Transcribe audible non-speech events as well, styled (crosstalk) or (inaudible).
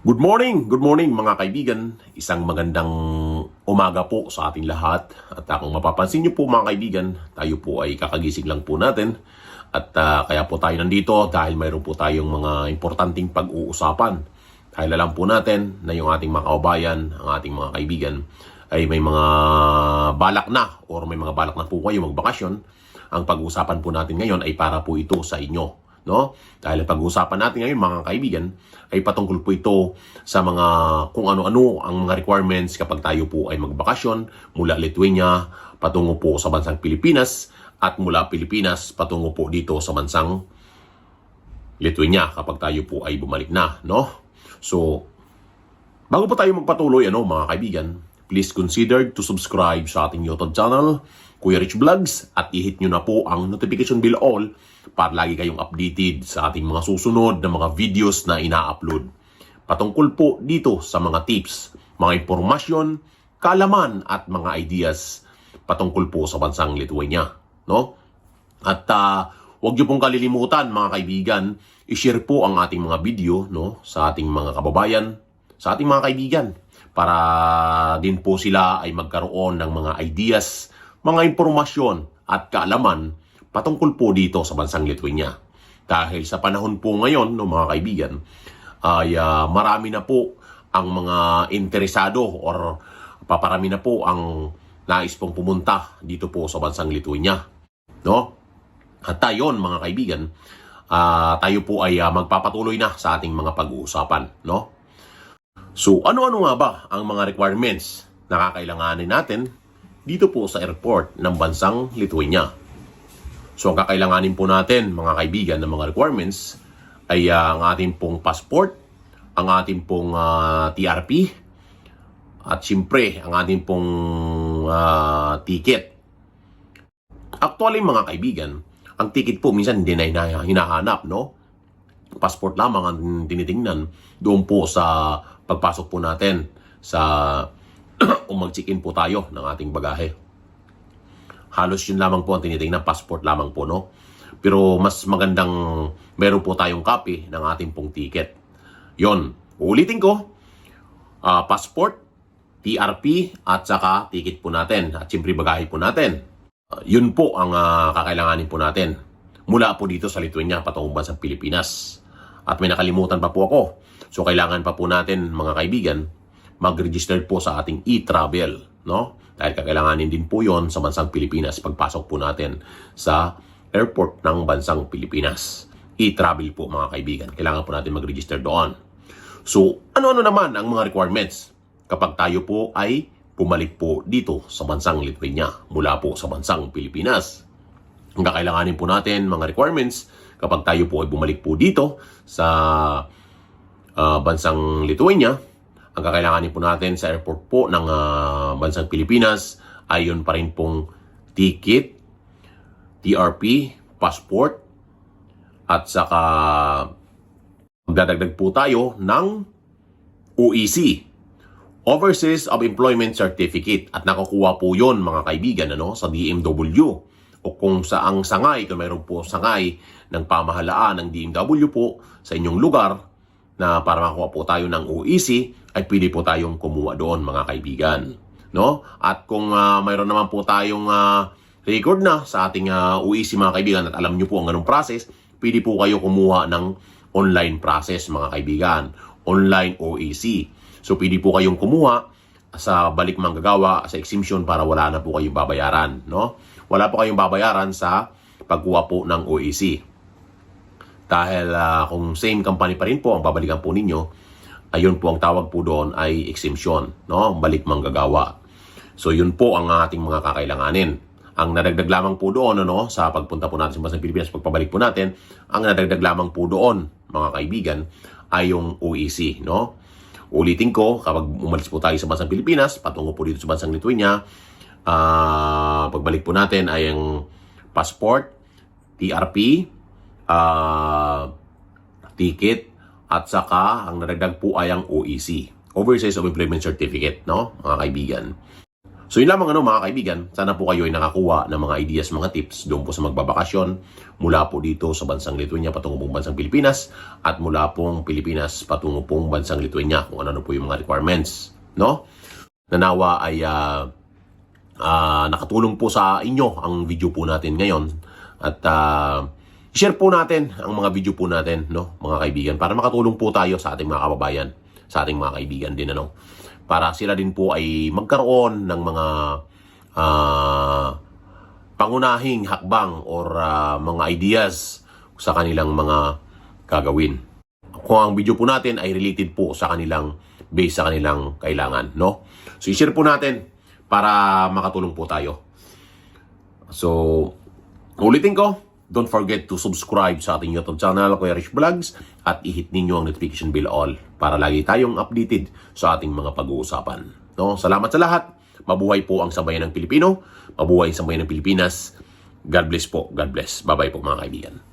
Good morning, good morning mga kaibigan. Isang magandang umaga po sa ating lahat. At uh, kung mapapansin niyo po mga kaibigan, tayo po ay kakagising lang po natin. At uh, kaya po tayo nandito dahil mayroon po tayong mga importanteng pag-uusapan. Dahil alam po natin na yung ating mga kababayan, ang ating mga kaibigan, ay may mga balak na or may mga balak na po kayo magbakasyon. Ang pag-uusapan po natin ngayon ay para po ito sa inyo no? Dahil pag-uusapan natin ngayon mga kaibigan ay patungkol po ito sa mga kung ano-ano ang mga requirements kapag tayo po ay magbakasyon mula Lithuania patungo po sa bansang Pilipinas at mula Pilipinas patungo po dito sa bansang Lithuania kapag tayo po ay bumalik na, no? So, bago po tayo magpatuloy, ano, mga kaibigan, please consider to subscribe sa ating YouTube channel, Kuya Rich Vlogs, at i-hit nyo na po ang notification bell all para lagi kayong updated sa ating mga susunod na mga videos na ina-upload. Patungkol po dito sa mga tips, mga impormasyon, kaalaman at mga ideas patungkol po sa bansang Lithuania. No? At uh, huwag niyo pong kalilimutan mga kaibigan, i-share po ang ating mga video no, sa ating mga kababayan, sa ating mga kaibigan para din po sila ay magkaroon ng mga ideas, mga impormasyon at kaalaman patungkol po dito sa bansang Lithuania. Dahil sa panahon po ngayon, no, mga kaibigan, ay uh, marami na po ang mga interesado or paparami na po ang nais pong pumunta dito po sa bansang Lithuania. No? At tayon, mga kaibigan, uh, tayo po ay uh, magpapatuloy na sa ating mga pag-uusapan. No? So, ano-ano nga ba ang mga requirements na kakailanganin natin dito po sa airport ng bansang Lithuania? So ang kakailanganin po natin mga kaibigan ng mga requirements ay uh, ang ating pong passport, ang ating pong uh, TRP, at siyempre ang ating pong uh, ticket. Actually mga kaibigan, ang ticket po minsan hindi na hinahanap, no? Passport lamang ang tinitingnan doon po sa pagpasok po natin sa (clears throat) o mag-check-in po tayo ng ating bagahe halos yun lamang po ang tinitingnan, passport lamang po, no? Pero mas magandang meron po tayong copy ng ating pong ticket. Yon, ulitin ko, uh, passport, TRP, at saka ticket po natin. At siyempre bagahe po natin. Uh, yun po ang uh, kakailanganin po natin. Mula po dito sa Lithuania patungong bansang Pilipinas. At may nakalimutan pa po ako. So kailangan pa po natin mga kaibigan mag-register po sa ating e-travel, no? Dahil kakailanganin din po yon sa bansang Pilipinas pagpasok po natin sa airport ng bansang Pilipinas. E-travel po mga kaibigan. Kailangan po natin mag-register doon. So, ano-ano naman ang mga requirements kapag tayo po ay pumalik po dito sa bansang Lithuania mula po sa bansang Pilipinas? Ang kakailanganin po natin mga requirements kapag tayo po ay bumalik po dito sa uh, bansang Lithuania ang kakailanganin po natin sa airport po ng uh, bansang Pilipinas ay yun pa rin pong ticket, TRP, passport, at saka magdadagdag po tayo ng OEC, Overseas of Employment Certificate. At nakukuha po yon mga kaibigan ano, sa DMW o kung saang sangay, kung mayroon po sangay ng pamahalaan ng DMW po sa inyong lugar, na para makuha po tayo ng OEC ay pwede po tayong kumuha doon mga kaibigan. No? At kung uh, mayroon naman po tayong uh, record na sa ating uh, OEC mga kaibigan at alam nyo po ang ganong process, pwede po kayo kumuha ng online process mga kaibigan. Online OEC. So pwede po kayong kumuha sa balik manggagawa sa exemption para wala na po kayong babayaran. No? Wala po kayong babayaran sa pagkuha po ng OEC. Dahil uh, kung same company pa rin po ang babalikan po ninyo, ayun po ang tawag po doon ay exemption, no? Balik manggagawa. So yun po ang ating mga kakailanganin. Ang nadagdag lamang po doon ano, sa pagpunta po natin sa bansang Pilipinas, pagpabalik po natin, ang nadagdag lamang po doon, mga kaibigan, ay yung OEC, no? Ulitin ko, kapag umalis po tayo sa bansang Pilipinas, patungo po dito sa bansang Lithuania, uh, pagbalik po natin ay ang passport, TRP, uh, ticket at saka ang nadagdag po ay ang OEC, Overseas of Employment Certificate, no, mga kaibigan. So yun lamang ano mga kaibigan, sana po kayo ay nakakuha ng mga ideas, mga tips doon po sa magbabakasyon mula po dito sa bansang Lithuania patungo pong bansang Pilipinas at mula pong Pilipinas patungo pong bansang Lithuania kung ano po yung mga requirements, no? Nanawa ay ah, ah, nakatulong po sa inyo ang video po natin ngayon at ah, share po natin ang mga video po natin, no, mga kaibigan, para makatulong po tayo sa ating mga kababayan, sa ating mga kaibigan din, ano, para sila din po ay magkaroon ng mga ah, pangunahing hakbang or ah, mga ideas sa kanilang mga gagawin. Kung ang video po natin ay related po sa kanilang base sa kanilang kailangan, no? So, i-share po natin para makatulong po tayo. So, ulitin ko, don't forget to subscribe sa ating YouTube channel, Kuya Rich Vlogs, at i-hit ninyo ang notification bell all para lagi tayong updated sa ating mga pag-uusapan. No? Salamat sa lahat. Mabuhay po ang sambayan ng Pilipino. Mabuhay ang sambayan ng Pilipinas. God bless po. God bless. Bye-bye po mga kaibigan.